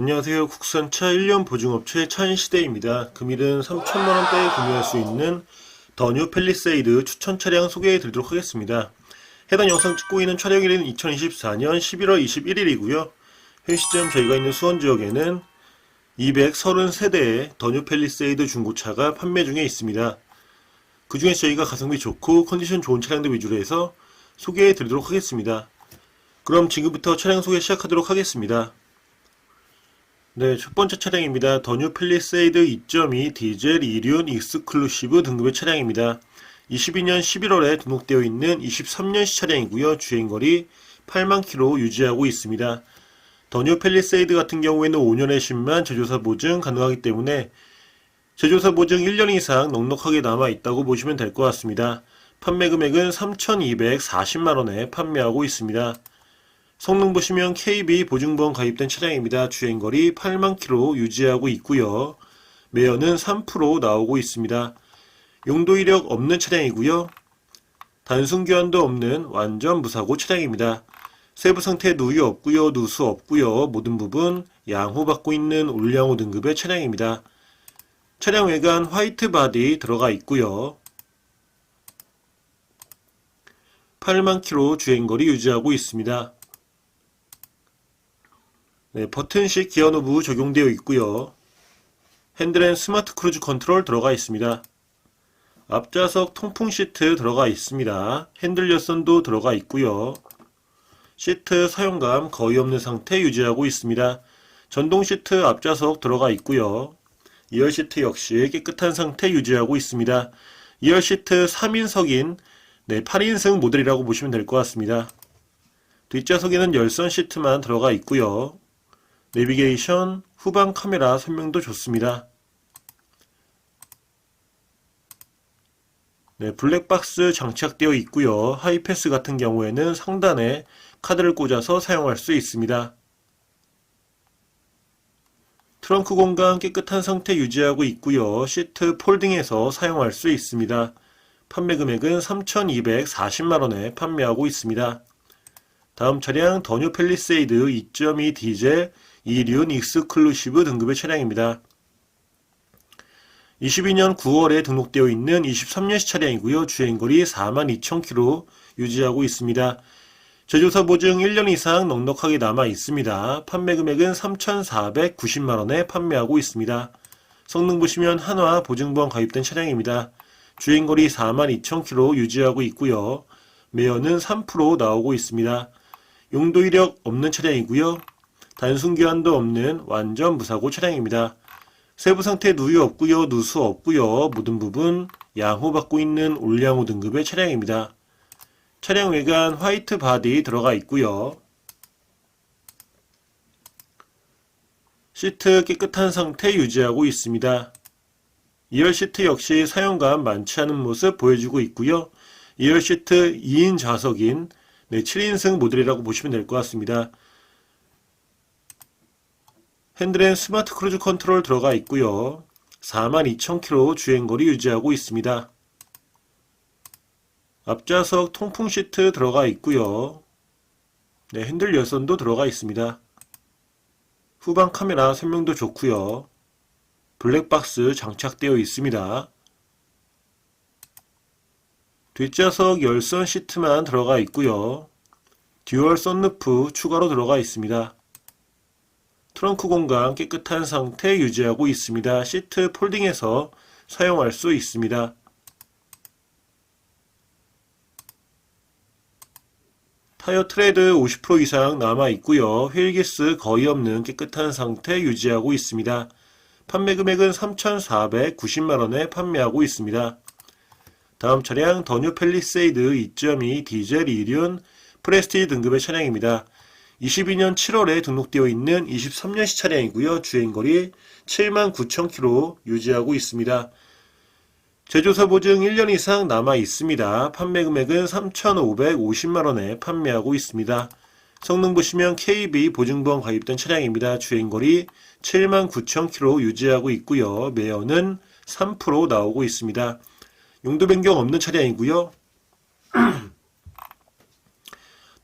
안녕하세요. 국산차 1년 보증업체 차인시대입니다. 금일은 3천만원대에 구매할 수 있는 더 뉴 펠리세이드 추천 차량 소개해 드리도록 하겠습니다. 해당 영상 찍고 있는 촬영일은 2024년 11월 21일이고요. 현 시점 저희가 있는 수원 지역에는 233대의 더 뉴 펠리세이드 중고차가 판매 중에 있습니다. 그 중에서 저희가 가성비 좋고 컨디션 좋은 차량들 위주로 해서 소개해 드리도록 하겠습니다. 그럼 지금부터 차량 소개 시작하도록 하겠습니다. 네, 첫 번째 차량입니다. 더뉴 펠리세이드 2.2 디젤 2륜 익스클루시브 등급의 차량입니다. 22년 11월에 등록되어 있는 23년식 차량이고요. 주행거리 8만 킬로 유지하고 있습니다. 더뉴 펠리세이드 같은 경우에는 5년의 10만 제조사 보증 가능하기 때문에 제조사 보증 1년 이상 넉넉하게 남아 있다고 보시면 될 것 같습니다. 판매 금액은 3,240만원에 판매하고 있습니다. 성능 보시면 KB 보증보험 가입된 차량입니다. 주행거리 8만 킬로 유지하고 있고요. 매연은 3% 나오고 있습니다. 용도 이력 없는 차량이고요. 단순 교환도 없는 완전 무사고 차량입니다. 세부 상태 누유 없고요. 누수 없고요. 모든 부분 양호 받고 있는 올양호 등급의 차량입니다. 차량 외관 화이트 바디 들어가 있고요. 8만 킬로 주행거리 유지하고 있습니다. 네, 버튼식 기어 노브 적용되어 있고요. 핸들엔 스마트 크루즈 컨트롤 들어가 있습니다. 앞좌석 통풍 시트 들어가 있습니다. 핸들 여선도 들어가 있고요. 시트 사용감 거의 없는 상태 유지하고 있습니다. 전동 시트 앞좌석 들어가 있고요. 2열 시트 역시 깨끗한 상태 유지하고 있습니다. 2열 시트 3인석인 네, 8인승 모델이라고 보시면 될 것 같습니다. 뒷좌석에는 열선 시트만 들어가 있고요. 내비게이션, 후방 카메라 설명도 좋습니다. 네, 블랙박스 장착되어 있고요. 하이패스 같은 경우에는 상단에 카드를 꽂아서 사용할 수 있습니다. 트렁크 공간 깨끗한 상태 유지하고 있고요. 시트 폴딩해서 사용할 수 있습니다. 판매 금액은 3,240만원에 판매하고 있습니다. 다음 차량 더뉴 펠리세이드 2.2 디젤 2륜 익스클루시브 등급의 차량입니다. 22년 9월에 등록되어 있는 23년식 차량이고요. 주행거리 42,000km 유지하고 있습니다. 제조사 보증 1년 이상 넉넉하게 남아 있습니다. 판매 금액은 3,490만원에 판매하고 있습니다. 성능 보시면 한화 보증보험 가입된 차량입니다. 주행거리 42,000km 유지하고 있고요. 매연은 3% 나오고 있습니다. 용도 이력 없는 차량이고요. 단순 교환도 없는 완전 무사고 차량입니다. 세부 상태 누유 없고요. 누수 없고요. 모든 부분 양호 받고 있는 올양호 등급의 차량입니다. 차량 외관 화이트 바디 들어가 있고요. 시트 깨끗한 상태 유지하고 있습니다. 2열 시트 역시 사용감 많지 않은 모습 보여주고 있고요. 2열 시트 2인 좌석인 네, 7인승 모델이라고 보시면 될 것 같습니다. 핸들엔 스마트 크루즈 컨트롤 들어가 있고요. 42,000km 주행거리 유지하고 있습니다. 앞좌석 통풍 시트 들어가 있고요. 네, 핸들 여선도 들어가 있습니다. 후방 카메라 설명도 좋고요. 블랙박스 장착되어 있습니다. 뒷좌석 열선 시트만 들어가 있고요. 듀얼 썬루프 추가로 들어가 있습니다. 트렁크 공간 깨끗한 상태 유지하고 있습니다. 시트 폴딩해서 사용할 수 있습니다. 타이어 트레드 50% 이상 남아 있고요. 휠기스 거의 없는 깨끗한 상태 유지하고 있습니다. 판매 금액은 3,490만원에 판매하고 있습니다. 다음 차량 더뉴 펠리세이드 2.2 디젤 2륜 프레스티지 등급의 차량입니다. 22년 7월에 등록되어 있는 23년식 차량이고요. 주행거리 79,000km 유지하고 있습니다. 제조사 보증 1년 이상 남아 있습니다. 판매 금액은 3,550만원에 판매하고 있습니다. 성능 보시면 KB 보증보험 가입된 차량입니다. 주행거리 79,000km 유지하고 있고요. 매연은 3% 나오고 있습니다. 용도 변경 없는 차량이고요.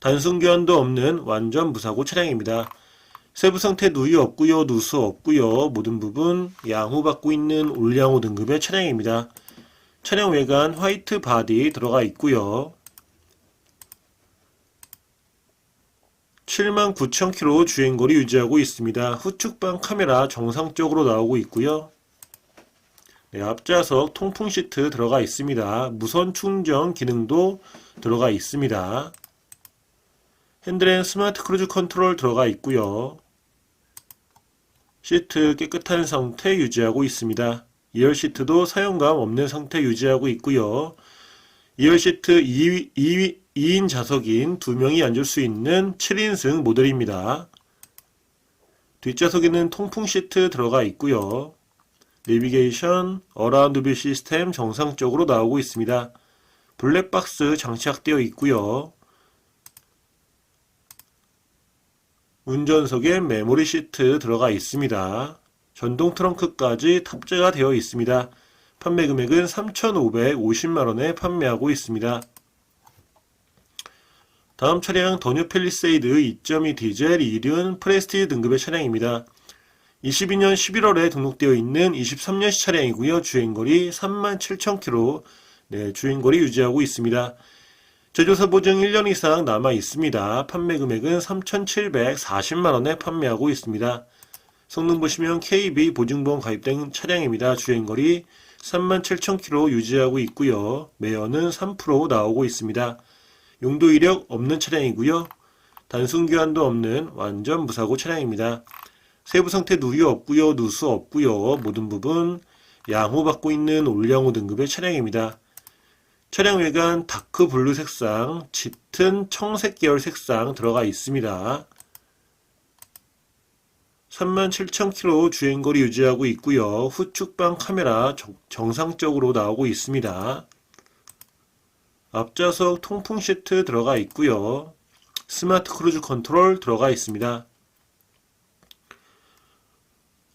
단순 교환도 없는 완전 무사고 차량입니다. 세부 상태 누유 없고요, 누수 없고요. 모든 부분 양호 받고 있는 올양호 등급의 차량입니다. 차량 외관 화이트 바디 들어가 있고요. 79,000km 주행거리 유지하고 있습니다. 후측방 카메라 정상적으로 나오고 있고요. 네, 앞좌석 통풍 시트 들어가 있습니다. 무선 충전 기능도 들어가 있습니다. 핸들엔 스마트 크루즈 컨트롤 들어가 있고요. 시트 깨끗한 상태 유지하고 있습니다. 2열 시트도 사용감 없는 상태 유지하고 있고요. 2열 시트 2, 2, 2인 좌석인 2명이 앉을 수 있는 7인승 모델입니다. 뒷좌석에는 통풍 시트 들어가 있고요. 내비게이션, 어라운드 뷰 시스템 정상적으로 나오고 있습니다. 블랙박스 장착되어 있고요. 운전석에 메모리 시트 들어가 있습니다. 전동 트렁크까지 탑재가 되어 있습니다. 판매 금액은 3,550만원에 판매하고 있습니다. 다음 차량 더뉴 펠리세이드 2.2 디젤 2륜 프레스티지 등급의 차량입니다. 22년 11월에 등록되어 있는 23년식 차량이고요. 주행거리 37,000km, 네, 주행거리 유지하고 있습니다. 제조사 보증 1년 이상 남아 있습니다. 판매 금액은 3,740만원에 판매하고 있습니다. 성능 보시면 KB 보증보험 가입된 차량입니다. 주행거리 37,000km 유지하고 있고요. 매연은 3% 나오고 있습니다. 용도 이력 없는 차량이고요. 단순 교환도 없는 완전 무사고 차량입니다. 세부 상태 누유 없고요. 누수 없고요. 모든 부분 양호 받고 있는 올양호 등급의 차량입니다. 차량 외관 다크 블루 색상, 짙은 청색 계열 색상 들어가 있습니다. 37,000km 주행거리 유지하고 있고요. 후측방 카메라 정상적으로 나오고 있습니다. 앞좌석 통풍 시트 들어가 있고요. 스마트 크루즈 컨트롤 들어가 있습니다.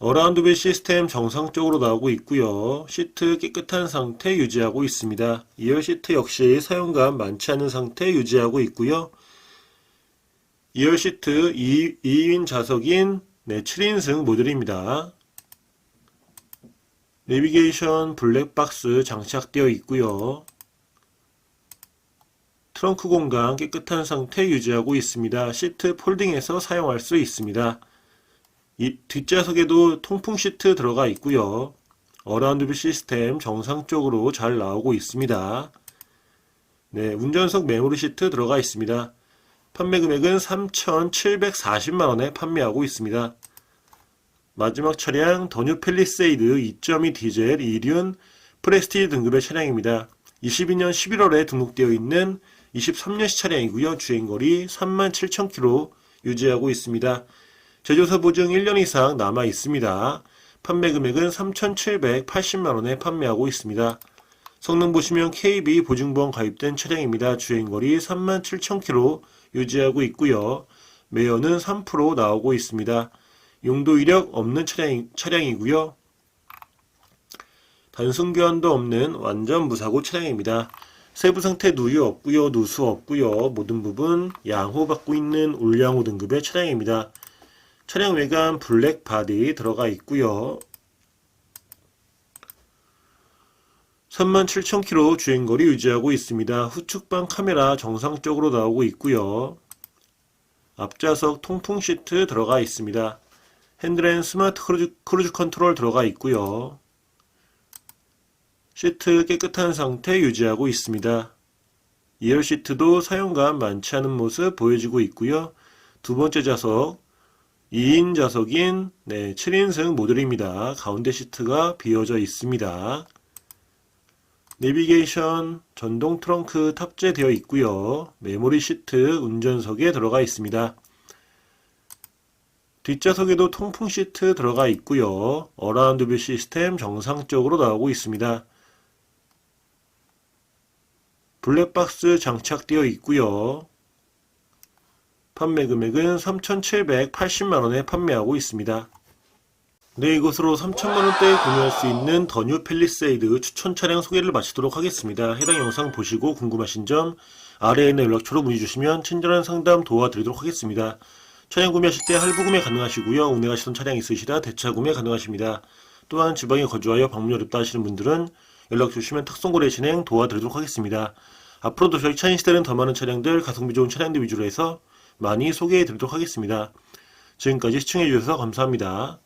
어라운드 벨 시스템 정상적으로 나오고 있고요. 시트 깨끗한 상태 유지하고 있습니다. 2열 시트 역시 사용감 많지 않은 상태 유지하고 있고요. 2열 시트 2, 2인 좌석인 네, 7인승 모델입니다. 내비게이션 블랙박스 장착되어 있고요. 트렁크 공간 깨끗한 상태 유지하고 있습니다. 시트 폴딩해서 사용할 수 있습니다. 이 뒷좌석에도 통풍 시트 들어가 있고요. 어라운드 뷰 시스템 정상적으로 잘 나오고 있습니다. 네, 운전석 메모리 시트 들어가 있습니다. 판매 금액은 3,740만원에 판매하고 있습니다. 마지막 차량 더뉴 펠리세이드 2.2 디젤 2륜 프레스티지 등급의 차량입니다. 22년 11월에 등록되어 있는 23년식 차량이고요. 주행거리 37,000km 유지하고 있습니다. 제조사 보증 1년 이상 남아 있습니다. 판매 금액은 3,780만원에 판매하고 있습니다. 성능 보시면 KB 보증보험 가입된 차량입니다. 주행거리 37,000km 유지하고 있고요. 매연은 3% 나오고 있습니다. 용도 이력 없는 차량, 차량이고요. 단순 교환도 없는 완전 무사고 차량입니다. 세부 상태 누유 없고요. 누수 없고요. 모든 부분 양호 받고 있는 올양호 등급의 차량입니다. 차량 외관 블랙 바디 들어가 있고요. 37,000km 주행거리 유지하고 있습니다. 후측방 카메라 정상적으로 나오고 있고요. 앞좌석 통풍 시트 들어가 있습니다. 핸들엔 스마트 크루즈, 크루즈 컨트롤 들어가 있고요. 시트 깨끗한 상태 유지하고 있습니다. 2열 시트도 사용감 많지 않은 모습 보여지고 있고요. 두 번째 좌석 2인 좌석인 네, 7인승 모델입니다. 가운데 시트가 비어져 있습니다. 내비게이션 전동 트렁크 탑재되어 있고요. 메모리 시트 운전석에 들어가 있습니다. 뒷좌석에도 통풍 시트 들어가 있고요. 어라운드 뷰 시스템 정상적으로 나오고 있습니다. 블랙박스 장착되어 있고요. 판매 금액은 3,780만원에 판매하고 있습니다. 네, 이것으로 3천만원대에 구매할 수 있는 더뉴 팰리세이드 추천 차량 소개를 마치도록 하겠습니다. 해당 영상 보시고 궁금하신 점 아래에 있는 연락처로 문의 주시면 친절한 상담 도와드리도록 하겠습니다. 차량 구매하실 때 할부 구매 가능하시고요. 운행하시던 차량 있으시다 대차 구매 가능하십니다. 또한 지방에 거주하여 방문이 어렵다 하시는 분들은 연락 주시면 특송거래 진행 도와드리도록 하겠습니다. 앞으로도 저희 차인 시대는 더 많은 차량들, 가성비 좋은 차량들 위주로 해서 많이 소개해 드리도록 하겠습니다. 지금까지 시청해 주셔서 감사합니다.